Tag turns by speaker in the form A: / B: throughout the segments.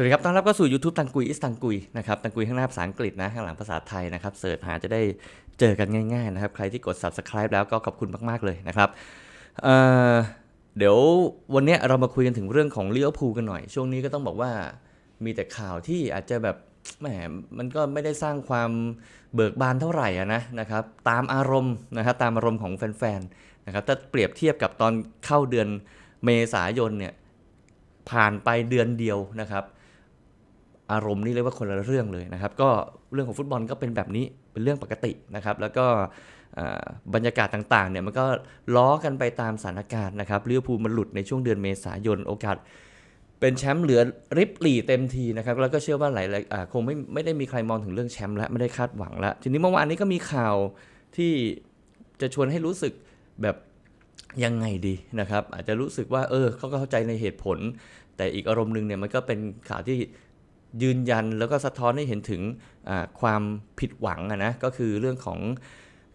A: วัสดีครับ ต้อนรับเข้าสู่ YouTube ตังกุยอิสตังกุยนะครับ ตังกุยข้างหน้าภาษาอังกฤษนะ ข้างหลังภาษาไทยนะครับ เสิร์ชหาจะได้เจอกันง่ายๆนะครับ ใครที่กด subscribe แล้วก็ขอบคุณมากๆเลยนะครับเเดี๋ยววันนี้เรามาคุยกันถึงเรื่องของเลี้ยวภูกันหน่อย ช่วงนี้ก็ต้องบอกว่ามีแต่ข่าวที่อาจจะแบบแหมมันก็ไม่ได้สร้างความเบิกบานเท่าไหร่นะนะครับ ตามอารมณ์นะครับตามอารมณ์ของแฟนๆนะครับ ถ้าเปรียบเทียบกับตอนเข้าเดือนเมษายนเนี่ยผ่านไปเดือนเดียวนะครับ อารมณ์นี่เรียกว่าคนละเรื่องเลยนะครับ ก็เรื่องของฟุตบอลก็เป็นแบบนี้เป็นเรื่องปกตินะครับ แล้วก็บรรยากาศต่างๆเนี่ยมันก็ล้อกันไปตามสถานการณ์นะครับลิเวอร์พูลมันหลุดในช่วงเดือนเมษายนโอกาส เป็นแชมป์เหลือริบหลีเต็มทีนะครับ แล้วก็เชื่อว่าหลายๆคงไม่ไม่ได้มีใครมองถึงเรื่องแชมป์แล้วไม่ได้คาดหวังแล้ว ทีนี้เมื่อวานนี้ก็มีข่าวที่จะชวนให้รู้สึกแบบยังไงดีนะครับ อาจจะรู้สึกว่าเออเขาก็เข้าใจในเหตุผล แต่อีกอารมณ์หนึ่งเนี่ยมันก็เป็นข่าวที่ ยืนยันแล้วก็สะท้อนให้เห็นถึงความผิดหวังนะก็คือเรื่องของ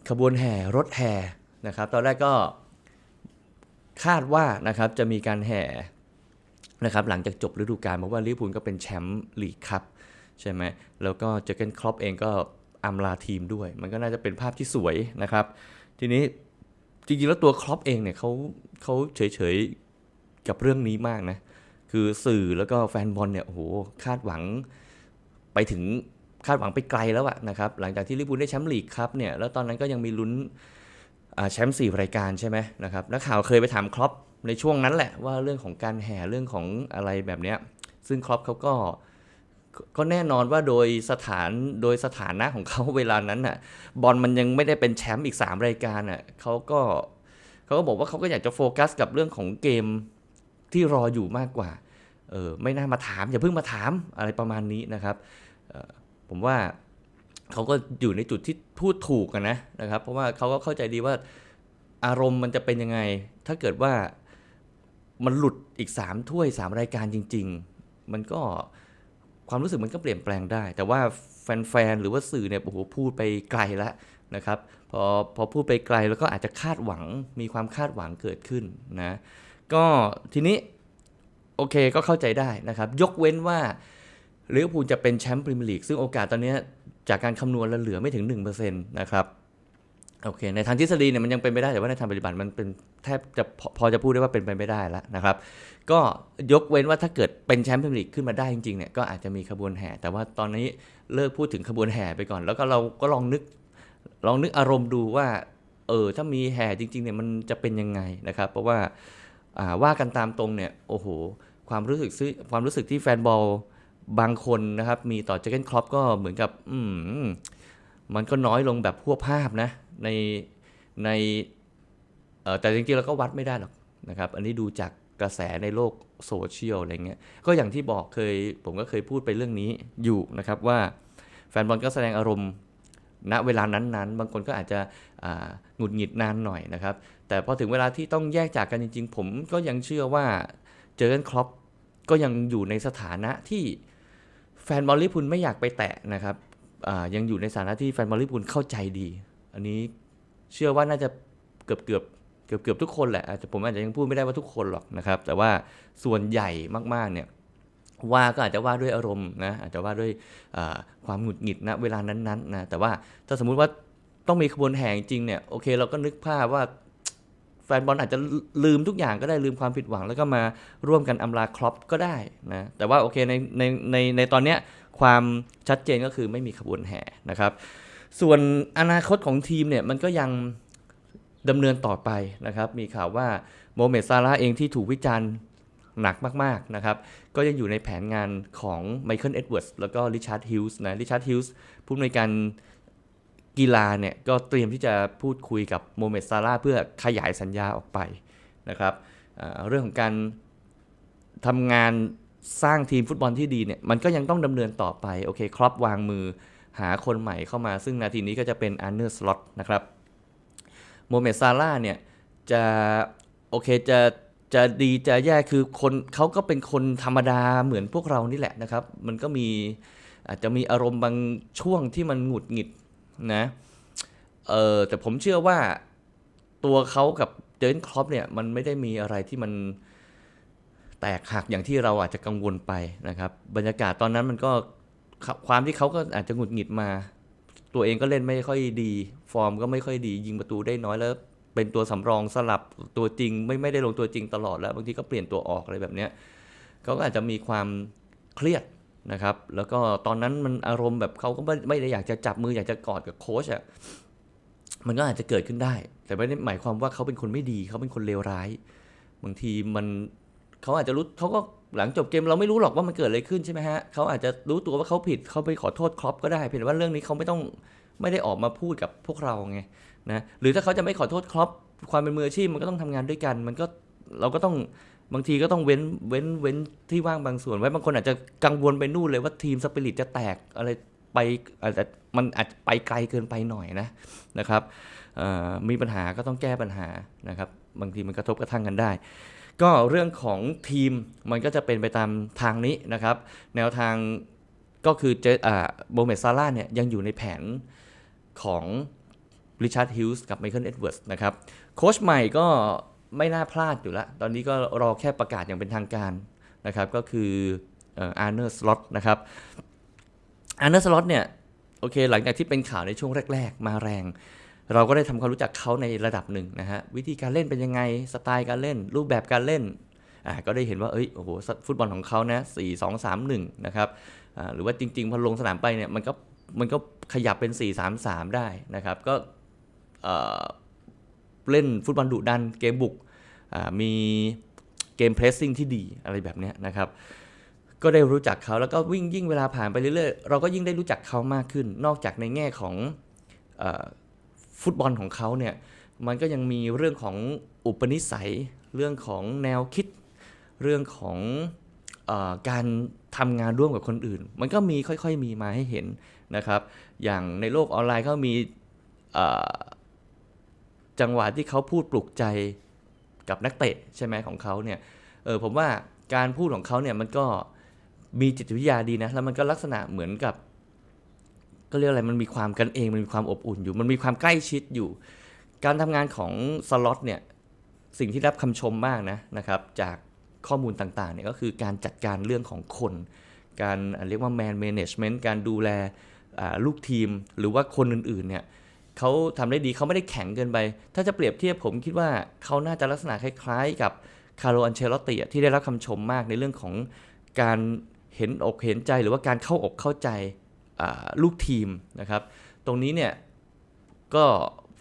A: ขบวนแห่รถแห่นะครับตอนแรกก็คาดว่านะครับจะมีการแห่นะครับหลังจากจบฤดูกาลเพราะว่าลิเวอร์พูลก็เป็นแชมป์ลีกคัพใช่ไหมแล้วก็เจอเกนครอปเองก็อำลาทีมด้วย มันก็น่าจะเป็นภาพที่สวยนะครับ ทีนี้จริงๆแล้วตัวครอปเองเนี่ยเขาเขาเฉยๆกับเรื่องนี้มากนะ คือสื่อแล้วก็แฟนบอลเนี่ยโอ้โหคาดหวังไปถึงคาดหวังไปไกลแล้วอะนะครับหลังจากที่ลิเวอร์พูลได้แชมป์ลีกครับเนี่ยแล้วตอนนั้นก็ยังมีลุ้นแชมป์สี่รายการใช่ไหมนะครับนักข่าวเคยไปถามครอปในช่วงนั้นแหละว่าเรื่องของการแห่เรื่องของอะไรแบบเนี้ยซึ่งครอปเขาก็ก็แน่นอนว่าโดยสถานโดยสถานะของเขาเวลานั้นน่ะบอลมันยังไม่ได้เป็นแชมป์อีก 3 รายการน่ะเขาก็เขาก็บอกว่าเขาก็อยากจะโฟกัสกับเรื่องของเกมที่รออยู่มากกว่า เออไม่น่ามาถามอย่าเพิ่งมาถามอะไรประมาณนี้นะครับออผมว่าเขาก็อยู่ในจุดที่พูดถูกกันนะนะครับ เพราะว่าเขาก็เข้าใจดีว่าอารมณ์มันจะเป็นยังไง ถ้าเกิดว่ามันหลุดอีก 3 ถ้วย 3 รายการจริง ๆ มันก็ความรู้สึกมันก็เปลี่ยนแปลงได้ แต่ว่าแฟนๆ หรือว่าสื่อเนี่ยโอ้โหพูดไปไกลแล้วนะครับ พอพอพูดไปไกลแล้วก็อาจจะคาดหวังมีความคาดหวังเกิดขึ้นนะ ก็ทีนี้ โอเคก็เข้าใจได้นะครับ ยกเว้นว่าลิเวอร์พูลจะเป็นแชมป์พรีเมียร์ลีกซึ่งโอกาสตอนนี้จากการคำนวณแล้วเหลือไม่ถึง 1%นะครับโอเค ในทางทฤษฎีเนี่ยมันยังเป็นไปได้แต่ว่าในทางปฏิบัติมันเป็นแทบจะพอพอจะพูดได้ว่าเป็นไปไม่ได้แล้วนะครับ ก็ยกเว้นว่าถ้าเกิดเป็นแชมป์พรีเมียร์ลีกขึ้นมาได้จริงๆเนี่ยก็อาจจะมีขบวนแห่ แต่ว่าตอนนี้เลิกพูดถึงขบวนแห่ไปก่อน แล้วก็เราก็ลองนึกลองนึกอารมณ์ดูว่าเออถ้ามีแห่จริงๆเนี่ยมันจะเป็นยังไงนะครับ เพราะว่า ว่ากันตามตรงเนี่ยโอ้โหความรู้สึกซึ่งความรู้สึกที่แฟนบอลบางคนนะครับ มีต่อเจเกนครอปก็เหมือนกับอืมมันก็น้อยลงแบบพวกภาพนะในในแต่จริงๆเราก็วัดไม่ได้หรอกนะครับ อันนี้ดูจากกระแสในโลกโซเชียลอะไรเงี้ยก็อย่างที่บอกเคยผมก็เคยพูดไปเรื่องนี้อยู่นะครับว่าแฟนบอลก็แสดงอารมณ์ ณเวลานั้นๆ บางคนก็อาจจะหงุดหงิดนานหน่อยนะครับ แต่พอถึงเวลาที่ต้องแยกจากกันจริง ๆ ผมก็ยังเชื่อว่าเจอร์เกนครอปก็ยังอยู่ในสถานะที่แฟนบอลลิพูลไม่อยากไปแตะนะครับยังอยู่ในสถานะที่แฟนบอลลิพูลเข้าใจดี อันนี้เชื่อว่าน่าจะเกือบเกือบเกือบเกือบทุกคนแหละอาจจะผมอาจจะยังพูดไม่ได้ว่าทุกคนหรอกนะครับ แต่ว่าส่วนใหญ่มากๆเนี่ย ว่าก็อาจจะว่าด้วยอารมณ์นะอาจจะว่าด้วยความหงุดหงิดณเวลานั้นๆนะแต่ว่าถ้าสมมุติว่าต้องมีขบวนแห่จริงเนี่ยโอเคเราก็นึกภาพว่าแฟนบอลอาจจะลืมทุกอย่างก็ได้ลืมความผิดหวัง แล้วก็มาร่วมกันอำลาครอปก็ได้นะแต่ว่าโอเคในในในในตอนเนี้ยความชัดเจนก็คือไม่มีขบวนแห่นะครับ ส่วนอนาคตของทีมเนี่ยมันก็ยังดำเนินต่อไปนะครับ มีข่าวว่าโมเมดซาร่าเองที่ถูกวิจารณ์หนักมากๆนะครับ ก็ยังอยู่ในแผนงานของไมเคิลเอ็ดเวิร์ดแล้วก็ริชาร์ดฮิลส์นะริชาร์ดฮิลส์ผู้อำนวยการกีฬาเนี่ยก็เตรียมที่จะพูดคุยกับโมเมดซาร่าเพื่อขยายสัญญาออกไปนะครับเรื่องของการทำงานสร้างทีมฟุตบอลที่ดีเนี่ยมันก็ยังต้องดำเนินต่อไปโอเคครอปวางมือหาคนใหม่เข้ามาซึ่งนาทีนี้ก็จะเป็นอันเนอร์สล็อตนะครับโมเมดซาร่าเนี่ยจะโอเคจะ จะดีจะแย่คือคนเขาก็เป็นคนธรรมดาเหมือนพวกเรานี่แหละนะครับ มันก็มีอาจจะมีอารมณ์บางช่วงที่มันหงุดหงิดนะเออแต่ผมเชื่อว่าตัวเขากับเจนครอปเนี่ยมันไม่ได้มีอะไรที่มันแตกหักอย่างที่เราอาจจะกังวลไปนะครับ บรรยากาศตอนนั้นมันก็ความที่เขาก็อาจจะหงุดหงิดมา ตัวเองก็เล่นไม่ค่อยดี ฟอร์มก็ไม่ค่อยดี ยิงประตูได้น้อยแล้ว เป็นตัวสำรองสลับตัวจริง ไม่ไม่ได้ลงตัวจริงตลอดแล้ว บางทีก็เปลี่ยนตัวออกอะไรแบบเนี้ยเขาก็อาจจะมีความเครียดนะครับ แล้วก็ตอนนั้นมันอารมณ์แบบเขาก็ไม่ไม่ได้อยากจะจับมืออยากจะกอดกับโค้ชอะมันก็อาจจะเกิดขึ้นได้ แต่ไม่ได้หมายความว่าเขาเป็นคนไม่ดีเขาเป็นคนเลวร้าย บางทีมันเขาอาจจะรู้เขาก็หลังจบเกมเราไม่รู้หรอกว่ามันเกิดอะไรขึ้นใช่ไหมฮะเขาอาจจะรู้ตัวว่าเขาผิดเขาไปขอโทษครอปก็ได้เพียงแต่ว่าเรื่องนี้เขาไม่ต้อง ไม่ได้ออกมาพูดกับพวกเราไงนะหรือถ้าเขาจะไม่ขอโทษครอปความเป็นมืออาชีพมันก็ต้องทำงานด้วยกัน มันก็เราก็ต้องบางทีก็ต้องเว้นเว้นเว้นที่ว่างบางส่วน ไว้บางคนอาจจะกังวลไปนู่นเลยว่าทีมสปิริตจะแตกอะไรไปอาจจะมันอาจจะไปไกลเกินไปหน่อยนะนะครับมีปัญหาก็ต้องแก้ปัญหานะครับ บางทีมันกระทบกระทั่งกันได้ ก็เรื่องของทีมมันก็จะเป็นไปตามทางนี้นะครับ แนวทางก็คือเจอ่าโมเมดซาร่าเนี่ยยังอยู่ในแผน ของริชาร์ดฮิลส์กับไมเคิลเอ็ดเวิร์สนะครับ โค้ชใหม่ก็ไม่น่าพลาดอยู่แล้วตอนนี้ก็รอแค่ประกาศอย่างเป็นทางการนะครับ ก็คืออาร์เนอร์สล็อตนะครับอาร์เนอร์สล็อตเนี่ย โอเค หลังจากที่เป็นข่าวในช่วงแรก ๆ มาแรง เราก็ได้ทำความรู้จักเขาในระดับหนึ่งนะฮะ วิธีการเล่นเป็นยังไง สไตล์การเล่น รูปแบบการเล่นอ่าก็ได้เห็นว่า เอ้ย โอ้โห ฟุตบอลของเขานะ 4 2 3 1 นะครับอ่าหรือว่าจริง ๆ พอลงสนามไปเนี่ย มันก็ มันก็ขยับเป็น 4 3 3 ได้นะครับ ก็เล่นฟุตบอลดุดันเกมบุกมีเกมเพรสซิ่งที่ดีอะไรแบบนี้นะครับ ก็ได้รู้จักเขาแล้วก็วิ่งยิ่งเวลาผ่านไปเรื่อยๆ เราก็ยิ่งได้รู้จักเขามากขึ้น นอกจากในแง่ของอฟุตบอลของเขาเนี่ยมันก็ยังมีเรื่องของอุปนิสัย เรื่องของแนวคิด เรื่องของอการทำงานร่วมกับคนอื่น มันก็มีค่อยๆมีมาให้เห็น นะครับ อย่างในโลกออนไลน์เขามีจังหวะที่เขาพูดปลุกใจกับนักเตะใช่ไหมของเขาเนี่ย เออผมว่าการพูดของเขาเนี่ยมันก็มีจิตวิทยาดีนะ แล้วมันก็ลักษณะเหมือนกับ ก็เรียกอะไร มันมีความกันเอง มันมีความอบอุ่นอยู่ มันมีความใกล้ชิดอยู่ การทำงานของสล็อตเนี่ย สิ่งที่รับคำชมมากนะนะครับ จากข้อมูลต่างๆเนี่ยก็คือการจัดการเรื่องของคน การเรียกว่า man management การดูแล ลูกทีมหรือว่าคนอื่นๆเนี่ยเขาทำได้ดีเขาไม่ได้แข็งเกินไป ถ้าจะเปรียบเทียบผมคิดว่าเขาน่าจะลักษณะคล้ายๆ กับคาร์โลอันเชลติที่ได้รับคำชมมากในเรื่องของการเห็นอกเห็นใจหรือว่าการเข้าอกเข้าใจลูกทีมนะครับ ตรงนี้เนี่ยก็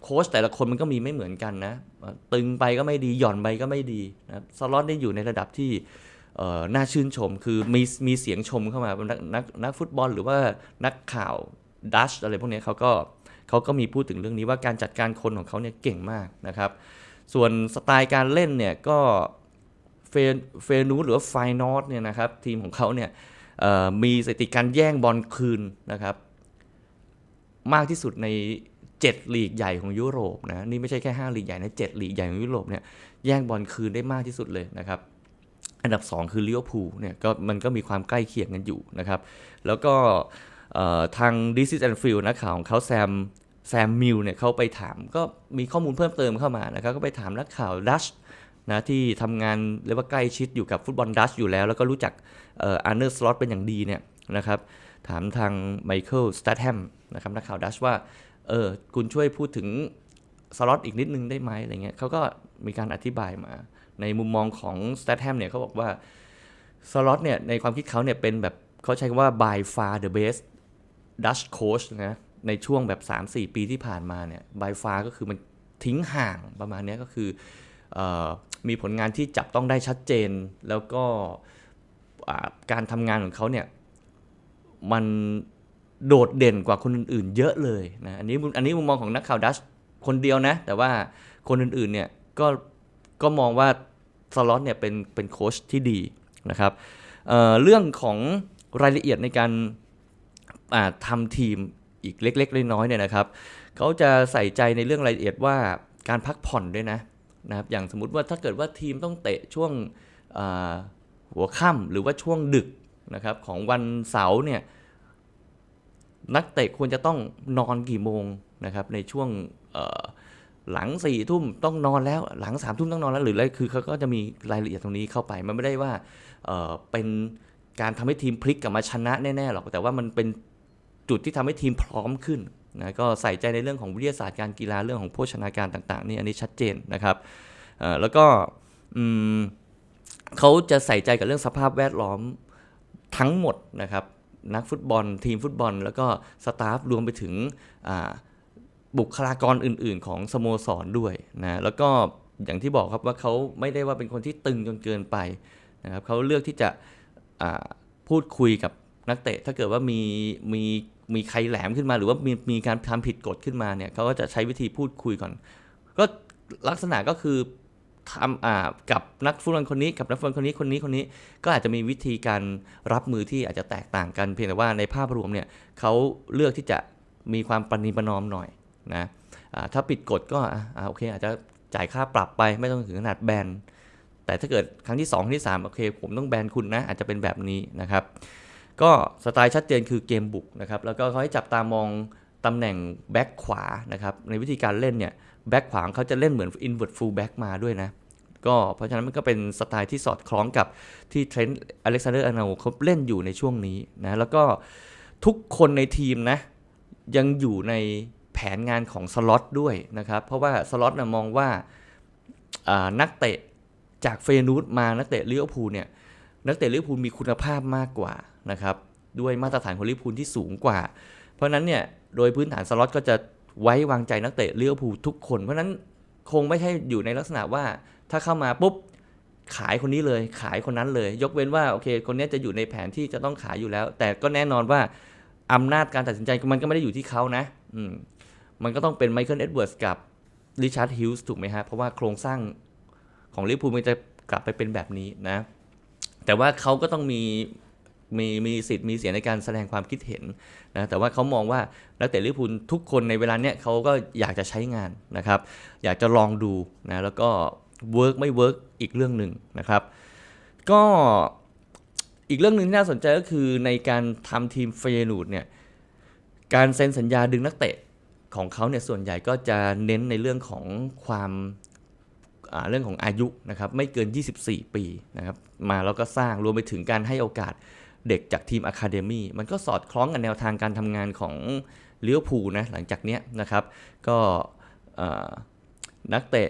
A: โค้ชแต่ละคนมันก็มีไม่เหมือนกันนะ ตึงไปก็ไม่ดีหย่อนไปก็ไม่ดีนะสล็อตได้อยู่ในระดับที่ น่าชื่นชม คือมีมีเสียงชมเข้ามานักนักนักฟุตบอลหรือว่านักข่าวดัชอะไรพวกนี้เขาก็เขาก็มีพูดถึงเรื่องนี้ว่าการจัดการคนของเขาเนี่ยเก่งมากนะครับ ส่วนสไตล์การเล่นเนี่ยก็เฟเฟนูหรือว่าไฟนอตเนี่ยนะครับทีมของเขาเนี่ยมีสถิติการแย่งบอลคืนนะครับมากที่สุดใน 7 ลีกใหญ่ของยุโรปนะนี่ไม่ใช่แค่ 5 ลีกใหญ่นะ7ลีกใหญ่ของยุโรปเนี่ยแย่งบอลคืนได้มากที่สุดเลยนะครับ อันดับ 2 คือลิเวอร์พูลเนี่ยก็มันก็มีความใกล้เคียงกันอยู่นะครับ แล้วก็ทาง d i s i s and Field นักข่าวของเขาแซมแซมมิลเนี่ยเขาไปถามก็มีข้อมูลเพิ่มเติมเข้ามานะครับ ก็ไปถามนักข่าวดัชนะที่ทำงานเรียกว่าใกล้ชิดอยู่กับฟุตบอลดัชอยู่แล้ว แล้วก็รู้จักอ่ออาร์เนอร์สล็อตเป็นอย่างดีเนี่ยนะครับ ถามทางไมเคิลสแตทแฮมนะครับนักข่าวดัชว่าเออคุณช่วยพูดถึงสล็อตอีกนิดนึงได้ไหมอะไรเงี้ยเขาก็มีการอธิบายมา ในมุมมองของสแตทแฮมเนี่ยเขาบอกว่าสล็อตเนี่ยในความคิดเขาเนี่ยเป็นแบบเขาใช้คำว่า by far the best Dutch coach นะในช่วงแบบ 3-4 ปีที่ผ่านมาเนี่ย by far ก็คือมันทิ้งห่างประมาณนี้ก็คือออมีผลงานที่จับต้องได้ชัดเจน แล้วก็การทำงานของเขาเนี่ยมันโดดเด่นกว่าคนอื่นๆ เยอะเลยนะอันนี้อันนี้มุมมองของนักข่าวดัชคนเดียวนะ แต่ว่าคนอื่นๆเนี่ยก็ ก็มองว่าสล็อตเนี่ยเป็นเป็นโค้ชที่ดีนะครับเเรื่องของรายละเอียดในการาทำทีมอีกเล็กๆน้อยๆเนี่ยนะครับเขาจะใส่ใจในเรื่องรายละเอียดว่าการพักผ่อนด้วยนะนะครับอย่างสมมุติว่าถ้าเกิดว่าทีมต้องเตะช่วงหัวค่ำหรือว่าช่วงดึกนะครับของวันเสาร์เนี่ยนักเตะควรจะต้องนอนกี่โมงนะครับในช่วง หลังสี่ทุ่มต้องนอนแล้ว หลังสามทุ่มต้องนอนแล้วหรืออะไรคือเขาก็จะมีรายละเอียดตรงนี้เข้าไปมันไม่ได้ว่าเออเป็นการทำให้ทีมพลิกกลับมาชนะแน่ๆหรอกแต่ว่ามันเป็นจุดที่ทำให้ทีมพร้อมขึ้นนะก็ใส่ใจในเรื่องของวิทยาศาสตร์การกีฬาเรื่องของโภชนาการต่างๆนี่อันนี้ชัดเจนนะครับแล้วก็เขาจะใส่ใจกับเรื่องสภาพแวดล้อมทั้งหมดนะครับนักฟุตบอล ทีมฟุตบอล แล้วก็สตาฟรวมไปถึงอ บุคลากรอื่น ๆ ของสโมสรด้วยนะแล้วก็อย่างที่บอกครับว่าเขาไม่ได้ว่าเป็นคนที่ตึงจนเกินไปนะครับเขาเลือกที่จะพูดคุยกับนักเตะ ถ้าเกิดว่ามีมีมีใครแหลมขึ้นมา หรือว่ามีมีการทำผิดกฎขึ้นมาเนี่ยเขาก็จะใช้วิธีพูดคุยก่อน ก็ลักษณะก็คือทำอ่ากับนักฟุตบอลคนนี้กับนักฟุตบอลคนนี้คนนี้คนนี้ ก็อาจจะมีวิธีการรับมือที่อาจจะแตกต่างกันเพียงแต่ว่าในภาพรวมเนี่ยเขาเลือกที่จะมีความปณีประนอมหน่อย นะถ้าผิดกฎก็อโอเคอาจจะจ่ายค่าปรับไปไม่ต้องถึงขนาดแบนแต่ถ้าเกิดครั้งที่2ที่3โอเคผมต้องแบนคุณนะ อาจจะเป็นแบบนี้นะครับ ก็สไตล์ชัดเจนคือเกมบุกนะครับแล้วก็เขาให้จับตามองตำแหน่งแบ็คขวานะครับในวิธีการเล่นเนี่ยแบ็คขวาเขาจะเล่นเหมือน invert full back มาด้วยนะก็เพราะฉะนั้นมันก็เป็นสไตล์ที่สอดคล้องกับที่เทรนต์อเล็กซานเดอร์อาร์โนเขาเล่นอยู่ในช่วงนี้นะแล้วก็ทุกคนในทีมนะยังอยู่ใน นงานของสล็อตด้วยนะครับ เพราะว่าสล็อตนะมองว่าานักเตะจากเฟยนูดมานักเตะลิเวอร์พูลเนี่ยนักเตะลิเวอร์พูลมีคุณภาพมากกว่านะครับด้วยมาตรฐานของลิเวอร์พูลที่สูงกว่า เพราะนั้นเนี่ยโดยพื้นฐานสล็อตก็จะไว้วางใจนักเตะลิเวอร์พูลทุกคน เพราะนั้นคงไม่ใช่อยู่ในลักษณะว่าถ้าเข้ามาปุ๊บขายคนนี้เลยขายคนนั้นเลย ยกเว้นว่าโอเค คนนี้จะอยู่ในแผนที่จะต้องขายอยู่แล้ว แต่ก็แน่นอนว่าอำนาจการตัดสินใจมันก็ไม่ได้อยู่ที่เขานะ อืม มันก็ต้องเป็นไมเคิลเอ็ดเวิร์ดกับริชาร์ดฮิลส์ถูกไหมฮะ เพราะว่าโครงสร้างของลิเวอร์พูลมันจะกลับไปเป็นแบบนี้นะ แต่ว่าเขาก็ต้องมีมีมีสิทธิ์มีเสียงในการแสดงความคิดเห็นนะแต่ว่าเขามองว่านักเตะลิเวอร์พูลทุกคนในเวลาเนี้ยเขาก็อยากจะใช้งานนะครับ อยากจะลองดูนะแล้วก็เวิร์กไม่เวิร์กอีกเรื่องหนึ่งนะครับ ก็อีกเรื่องหนึ่งที่น่าสนใจก็คือในการทำทีมเฟยนูดเนี่ยการเซ็นสัญญาดึงนักเตะ ของเขาเนี่ยส่วนใหญ่ก็จะเน้นในเรื่องของความเรื่องของอายุนะครับไม่เกิน 24 ปีนะครับมาแล้วก็สร้างรวมไปถึงการให้โอกาสเด็กจากทีมอะคาเดมี่มันก็สอดคล้องกับแนวทางการทำงานของเลิเวอร์พูนะหลังจากเนี้ยนะครับ ก็นักเตะ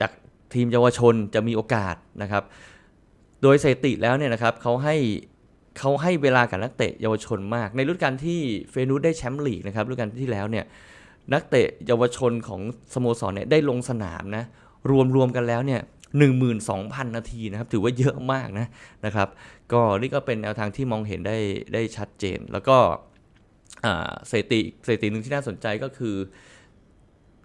A: จากทีมเยาวชนจะมีโอกาสนะครับ โดยสถิติแล้วเนี่ยนะครับเขาให้ เขาให้เวลากับนักเตะเยาวชนมาก ในฤดูกาลที่เฟนูสได้แชมป์ลีกนะครับฤดูกาลที่แล้วเนี่ยนักเตะเยาวชนของสโมสรเนี่ยได้ลงสนามนะรวมรวมกันแล้วเนี่ย12,000 นาทีนะครับ ถือว่าเยอะมากนะนะครับ ก็นี่ก็เป็นแนวทางที่มองเห็นได้ได้ชัดเจน แล้วก็อ่าสถิติสถิติหนึ่งที่น่าสนใจก็คือ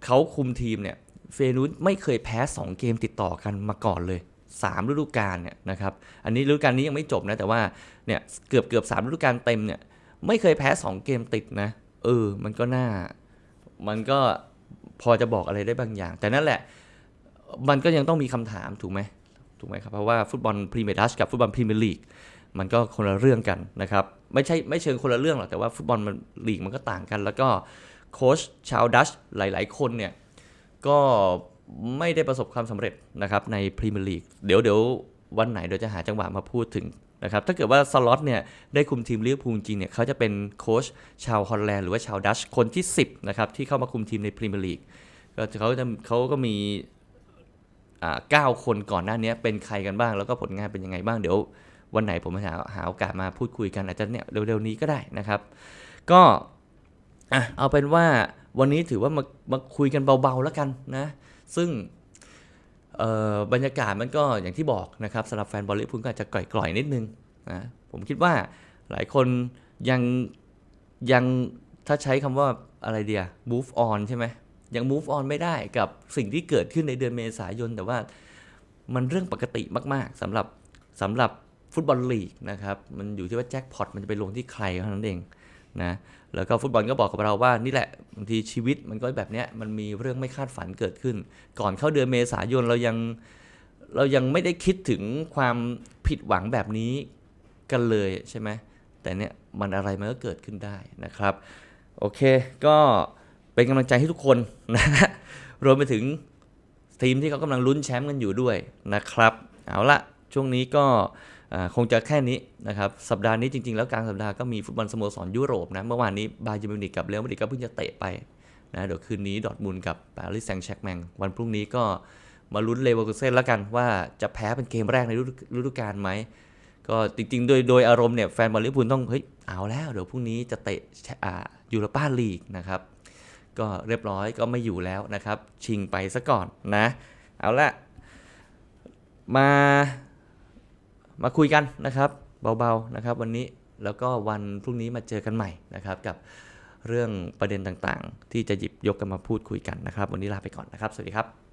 A: เขาคุมทีมเนี่ยเฟนูสไม่เคยแพ้ 2 เกมติดต่อกันมาก่อนเลย 3 ฤดูกาลเนี่ยนะครับ อันนี้ฤดูกาลนี้ยังไม่จบนะ แต่ว่า เนี่ยเกือบเกือบสามฤดูกาลเต็มเนี่ยไม่เคยแพ้ 2 เกมติดนะเออมันก็น่า มันก็พอจะบอกอะไรได้บางอย่าง แต่นั่นแหละมันก็ยังต้องมีคำถามถูกไหมถูกไหมครับเพราะว่าฟุตบอลพรีเมียร์ดัชกับฟุตบอลพรีเมียร์ลีกมันก็คนละเรื่องกันนะครับ ไม่ใช่ไม่เชิงคนละเรื่องหรอกแต่ว่าฟุตบอลมันลีกมันก็ต่างกัน แล้วก็โค้ชชาวดัชหลาย ๆ คนเนี่ยก็ไม่ได้ประสบความสำเร็จนะครับในพรีเมียร์ลีกเดี๋ยวเดี๋ยววันไหนเดี๋ยวจะหาจังหวะมาพูดถึง นะครับถ้าเกิดว่าสล็อตเนี่ยได้คุมทีมลิเวอร์พูลจริงเนี่ยเขาจะเป็นโค้ชชาวฮอลแลนด์หรือว่าชาวดัชคนที่ 10นะครับที่เข้ามาคุมทีมในพรีเมียร์ลีกก็เขาจะเขาก็มีอ่าเก้าคนก่อนหน้านี้เป็นใครกันบ้าง แล้วก็ผลงานเป็นยังไงบ้างเดี๋ยววันไหนผมหาหาโอกาสมาพูดคุยกันอาจจะเนี่ยเร็วๆนี้ก็ได้นะครับ ก็เอาเป็นว่าวันนี้ถือว่ามามาคุยกันเบาๆแล้วกันนะ ซึ่ง บรรยากาศมันก็อย่างที่บอกนะครับสำหรับแฟนบอลลิเวอร์พูลก็อาจจะกล่อยๆนิดนึงนะผมคิดว่าหลายคนยังยังถ้าใช้คำว่าอะไรเดีย move on ใช่ไหมยัง move on ไม่ได้กับสิ่งที่เกิดขึ้นในเดือนเมษายน แต่ว่ามันเรื่องปกติมากๆสำหรับสำหรับฟุตบอลลีกนะครับ มันอยู่ที่ว่าแจ็คพอตมันจะไปลงที่ใครเท่านั้นเอง นะแล้วก็ฟุตบอลก็บอกกับเราว่านี่แหละบางทีชีวิตมันก็แบบเนี้ยมันมีเรื่องไม่คาดฝันเกิดขึ้น ก่อนเข้าเดือนเมษายนเรายังเรายังไม่ได้คิดถึงความผิดหวังแบบนี้กันเลยใช่ไหมแต่เนี่ยมันอะไรมันก็เกิดขึ้นได้นะครับ โอเค ก็เป็นกำลังใจให้ทุกคนนะรวมไปถึงทีมที่เขากำลังลุ้นแชมป์กันอยู่ด้วยนะครับ เอาละช่วงนี้ก็ คงจะแค่นี้นะครับสัปดาห์นี้จริง ๆ แล้วกลางสัปดาห์ก็มีฟุตบอลสโมสรยุโรปนะเมื่อวานนี้บาเยร์มิวนิกกับเรอัลมาดริดก็เพิ่งจะเตะไปนะเดี๋ยวคืนนี้ดอทมุนกับปารีสแซงต์แชร์กแมงวันพรุ่งนี้ก็มาลุ้นเลเวอร์คูเซ่นแล้วกันว่าจะแพ้เป็นเกมแรกในฤดูฤดูกาลไหมก็จริงๆ โดยโดยอารมณ์เนี่ยแฟนบอลลิเวอร์พูลต้องเฮ้ยเอาแล้วเดี๋ยวพรุ่งนี้จะเตะอ่ายูโรปาลีกนะครับก็เรียบร้อยก็ไม่อยู่แล้วนะครับ ชิงไปซะก่อนนะ เอาละมา มาคุยกันนะครับเบาๆนะครับวันนี้แล้วก็วันพรุ่งนี้มาเจอกันใหม่นะครับกับเรื่องประเด็นต่างๆ ที่จะหยิบยกกันมาพูดคุยกันนะครับ วันนี้ลาไปก่อนนะครับ สวัสดีครับ